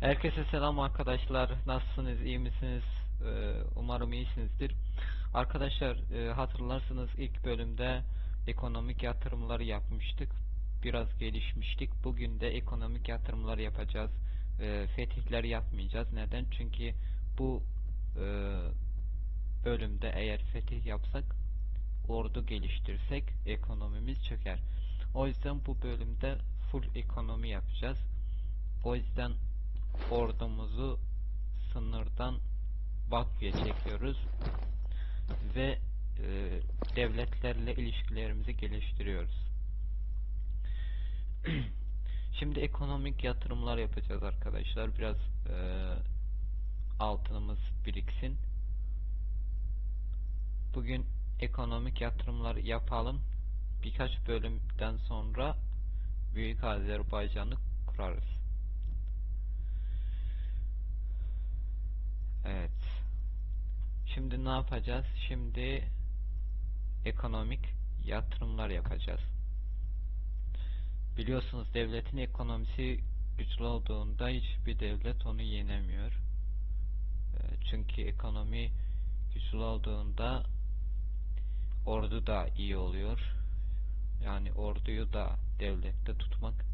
Herkese selam arkadaşlar. Nasılsınız? iyi misiniz? Ee, umarım iyisinizdir. Arkadaşlar e, hatırlarsınız ilk bölümde ekonomik yatırımları yapmıştık. Biraz gelişmiştik. Bugün de ekonomik yatırımlar yapacağız. Ee, fetihler yapmayacağız. Neden? Çünkü bu e, bölümde eğer fetih yapsak ordu geliştirsek ekonomimiz çöker. O yüzden bu bölümde full ekonomi yapacağız. O yüzden ordumuzu sınırdan Bakü'ye çekiyoruz ve e, devletlerle ilişkilerimizi geliştiriyoruz. Şimdi ekonomik yatırımlar yapacağız arkadaşlar. Biraz e, altınımız biriksin. Bugün ekonomik yatırımlar yapalım. Birkaç bölümden sonra Büyük Azerbaycan'ı kurarız. Evet. Şimdi ne yapacağız? Şimdi ekonomik yatırımlar yapacağız. Biliyorsunuz devletin ekonomisi güçlü olduğunda hiçbir devlet onu yenemiyor. Ee, Çünkü ekonomi güçlü olduğunda ordu da iyi oluyor. Yani orduyu da devlette tutmak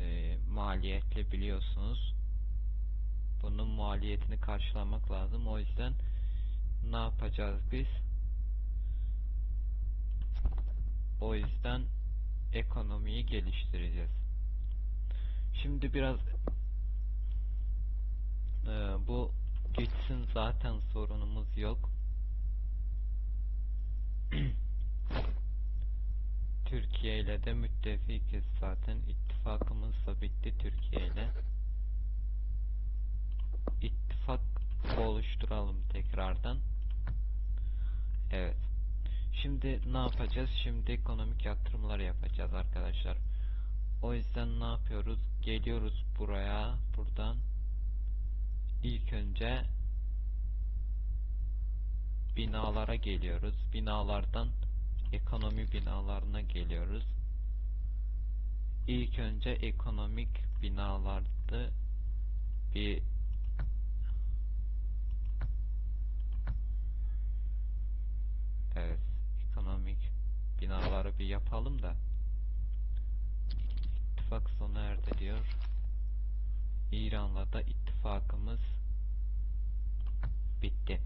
e, maliyetli biliyorsunuz. Bunun maliyetini karşılamak lazım. O yüzden ne yapacağız biz? O yüzden ekonomiyi geliştireceğiz. Şimdi biraz e, bu gitsin zaten sorunumuz yok. Türkiye ile de müttefikiz zaten ittifakımız da bitti Türkiye ile. İttifak oluşturalım tekrardan. Evet. Şimdi ne yapacağız? Şimdi ekonomik yatırımlar yapacağız arkadaşlar. O yüzden ne yapıyoruz? Geliyoruz buraya, buradan. İlk önce binalara geliyoruz. Binalardan ekonomi binalarına geliyoruz. İlk önce ekonomik binalarda bir Evet, ekonomik binaları bir yapalım da ittifak sona erdi diyor. İran'la da ittifakımız bitti.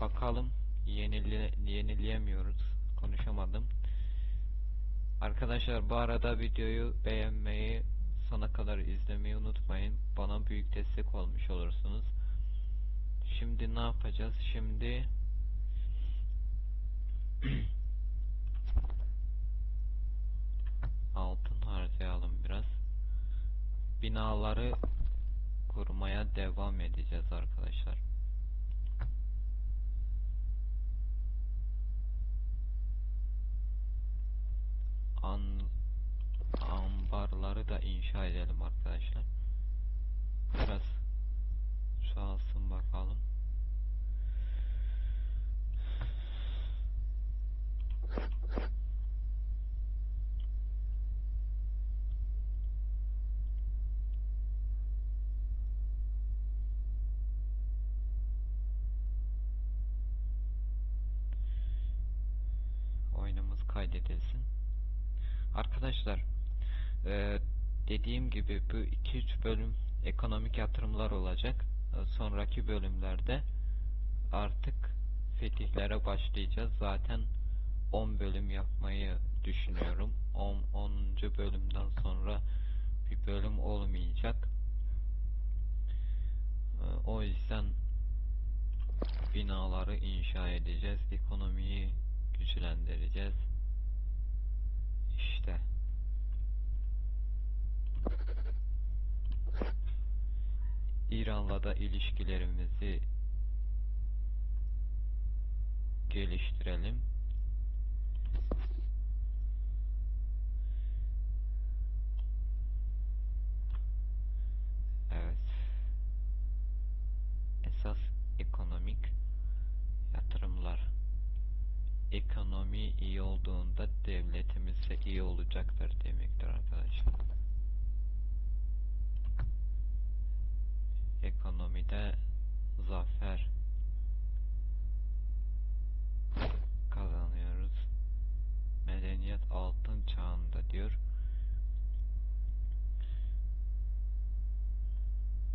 Bakalım yenile, yenileyemiyoruz. Konuşamadım. Arkadaşlar bu arada videoyu beğenmeyi sona kadar izlemeyi unutmayın. Bana büyük destek olmuş olursunuz. Şimdi ne yapacağız? Şimdi altın harcayalım biraz. Binaları kurmaya devam edeceğiz arkadaşlar. An ambarları da inşa edelim arkadaşlar. Biraz kaydedilsin. Arkadaşlar e, dediğim gibi bu 2-3 bölüm ekonomik yatırımlar olacak. E, sonraki bölümlerde artık fetihlere başlayacağız. Zaten 10 bölüm yapmayı düşünüyorum. 10. 10. bölümden sonra bir bölüm olmayacak. E, o yüzden binaları inşa edeceğiz. Ekonomiyi güçlendireceğiz. İşte. İran'la da ilişkilerimizi geliştirelim. olduğunda devletimize iyi olacaktır demektir arkadaşlar. Ekonomide zafer kazanıyoruz. Medeniyet altın çağında diyor.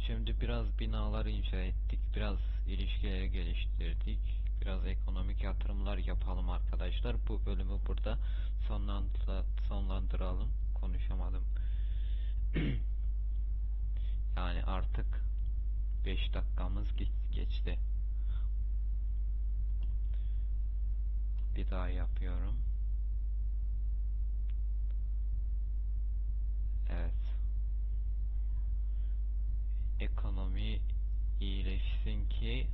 Şimdi biraz binaları inşa ettik, biraz ilişkileri geliştirdik biraz ekonomik yatırımlar yapalım arkadaşlar. Bu bölümü burada sonlandıra- sonlandıralım. Konuşamadım. yani artık 5 dakikamız ge- geçti. Bir daha yapıyorum. Evet. Ekonomi iyileşsin ki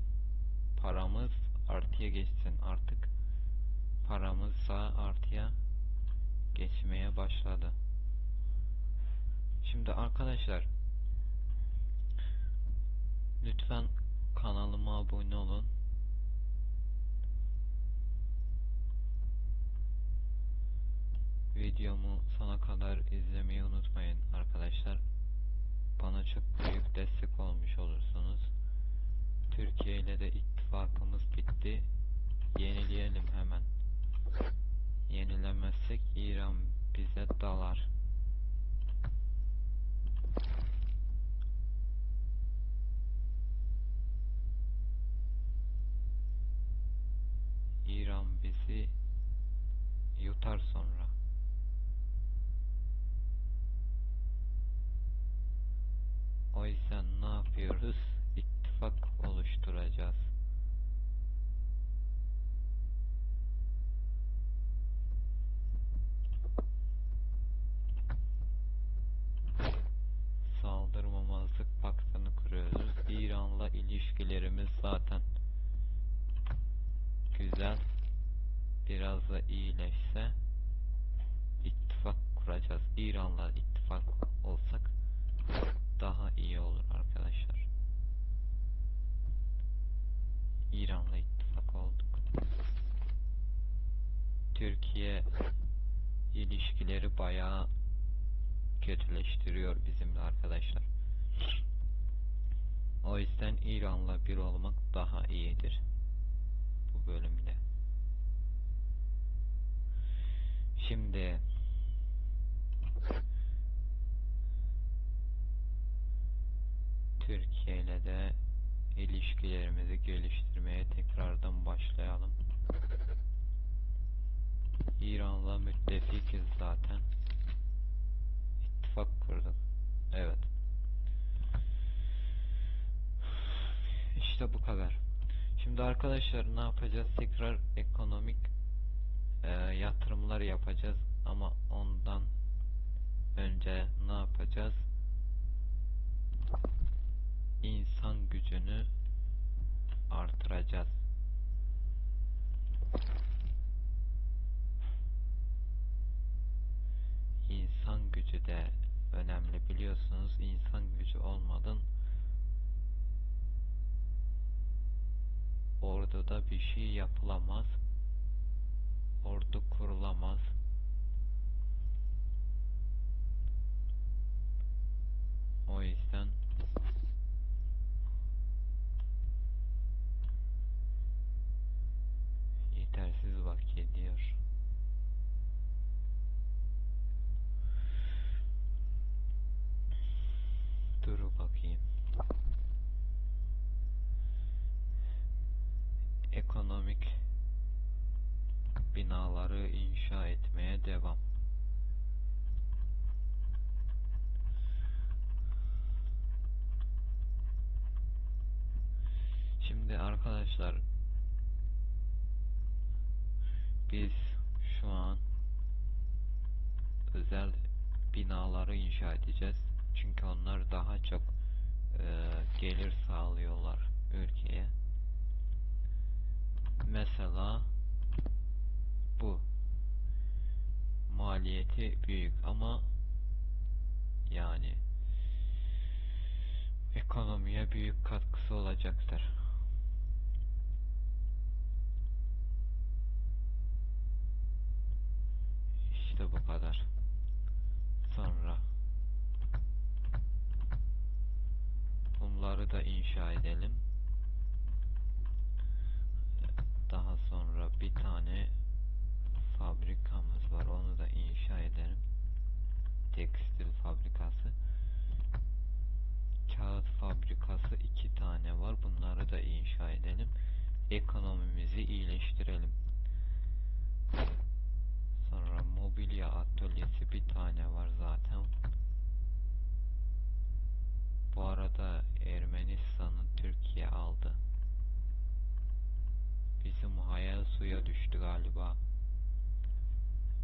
paramız artıya geçsin. Artık paramız sağ artıya geçmeye başladı. Şimdi arkadaşlar lütfen kanalıma abone olun. Videomu sona kadar izlemeyi yüzden ne yapıyoruz? İttifak oluşturacağız. Saldırmamazlık paktını kuruyoruz. İran'la ilişkilerimiz zaten güzel. Biraz da iyileşse ittifak kuracağız. İran'la ittifak olsak daha iyi olur arkadaşlar. İran'la ittifak olduk. Türkiye ilişkileri bayağı kötüleştiriyor bizimle arkadaşlar. O yüzden İran'la bir olmak daha iyidir bu bölümde. Şimdi Türkiye ile de ilişkilerimizi geliştirmeye tekrardan başlayalım. İran'la müttefikiz zaten. İttifak kurduk. Evet. İşte bu kadar. Şimdi arkadaşlar ne yapacağız? Tekrar ekonomik e, yatırımlar yapacağız ama ondan önce ne yapacağız? İnsan gücünü artıracağız. Ekonomik binaları inşa etmeye devam. Şimdi arkadaşlar biz şu an özel binaları inşa edeceğiz. Çünkü onlar daha çok e, gelir sağlıyorlar Mesela bu maliyeti büyük ama yani ekonomiye büyük katkısı olacaktır. İşte bu kadar. Sonra bunları da inşa edelim. bir tane fabrikamız var. Onu da inşa edelim. Tekstil fabrikası. Kağıt fabrikası iki tane var. Bunları da inşa edelim. Ekonomimizi iyileştirelim. Sonra mobilya atölyesi bir tane var zaten. Bu arada Ermenistan'ı Türkiye aldı. Bizim hayal suya düştü galiba.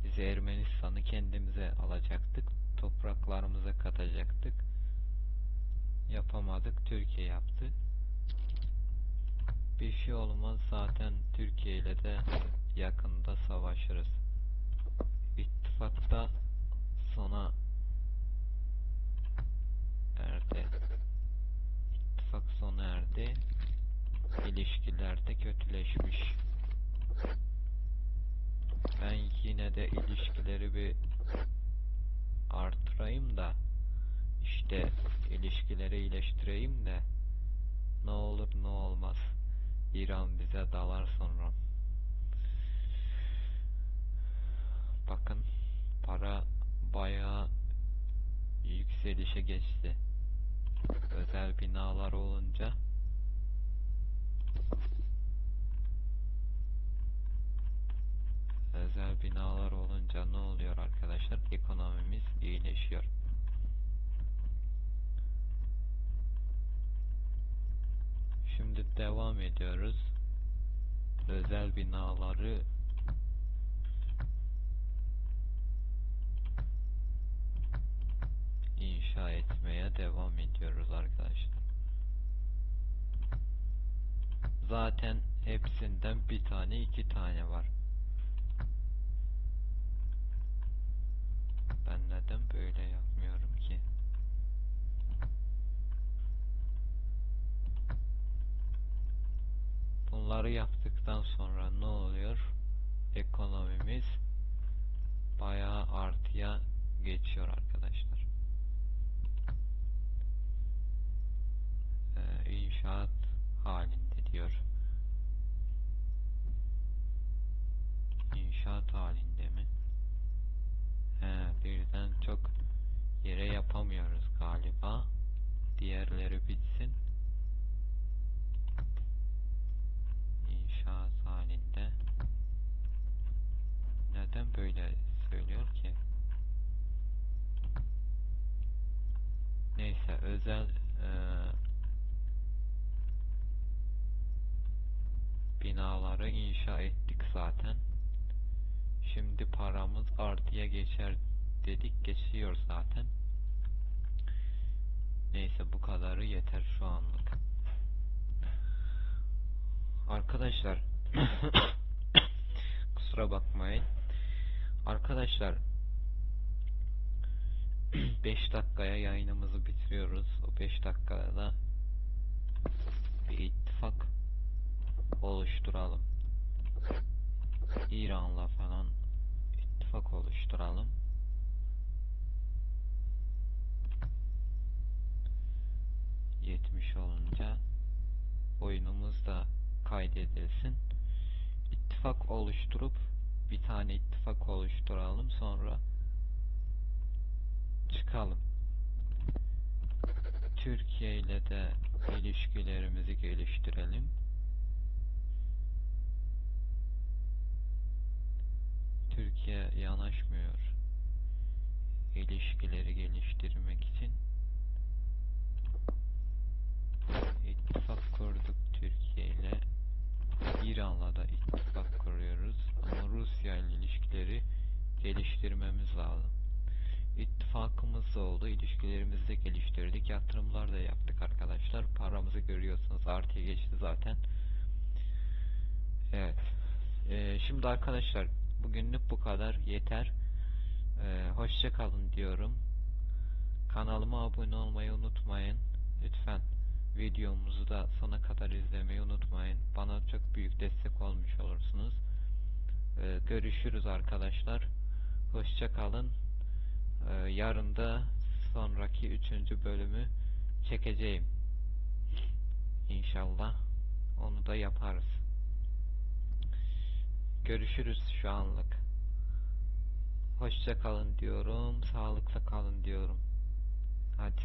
Biz Ermenistan'ı kendimize alacaktık. Topraklarımıza katacaktık. Yapamadık. Türkiye yaptı. Bir şey olmaz zaten Türkiye ile de yakında savaşırız. İttifakta sona erdi. İttifak sona erdi. İlişkiler de kötüleşmiş. Ben yine de ilişkileri bir artırayım da işte ilişkileri iyileştireyim de ne olur ne olmaz. İran bize dalar sonra. Bakın para bayağı yükselişe geçti. Özel binalar olunca özel binalar olunca ne oluyor arkadaşlar? Ekonomimiz iyileşiyor. Şimdi devam ediyoruz. Özel binaları inşa etmeye devam ediyoruz arkadaşlar. Zaten hepsinden bir tane iki tane var. Ben neden böyle yapmıyorum ki? Bunları yaptıktan sonra ne oluyor? Ekonomimiz bayağı artıya geçiyor arkadaşlar. Böyle söylüyor ki? Neyse özel eee, binaları inşa ettik zaten. Şimdi paramız artıya geçer dedik geçiyor zaten. Neyse bu kadarı yeter şu anlık. Arkadaşlar kusura bakmayın. Arkadaşlar 5 dakikaya yayınımızı bitiriyoruz. O 5 dakikada bir ittifak oluşturalım. İran'la falan ittifak oluşturalım. Yetmiş olunca oyunumuz da kaydedilsin. İttifak oluşturup bir tane ittifak oluşturalım sonra çıkalım. Türkiye ile de ilişkilerimizi geliştirelim. Türkiye yanaşmıyor. İlişkileri geliştirmek için ittifak kurduk Türkiye ile. İran'la da ittifak Rusya ile ilişkileri geliştirmemiz lazım. İttifakımız oldu. İlişkilerimizi de geliştirdik. Yatırımlar da yaptık arkadaşlar. Paramızı görüyorsunuz. Artıya geçti zaten. Evet. Ee, şimdi arkadaşlar bugünlük bu kadar. Yeter. Ee, hoşça kalın diyorum. Kanalıma abone olmayı unutmayın. Lütfen videomuzu da sona kadar izlemeyi unutmayın. Bana çok büyük destek olmuş. Ee, görüşürüz arkadaşlar. Hoşçakalın. Ee, yarın da sonraki üçüncü bölümü çekeceğim. İnşallah onu da yaparız. Görüşürüz şu anlık. Hoşça kalın diyorum, sağlıkla kalın diyorum. Hadi.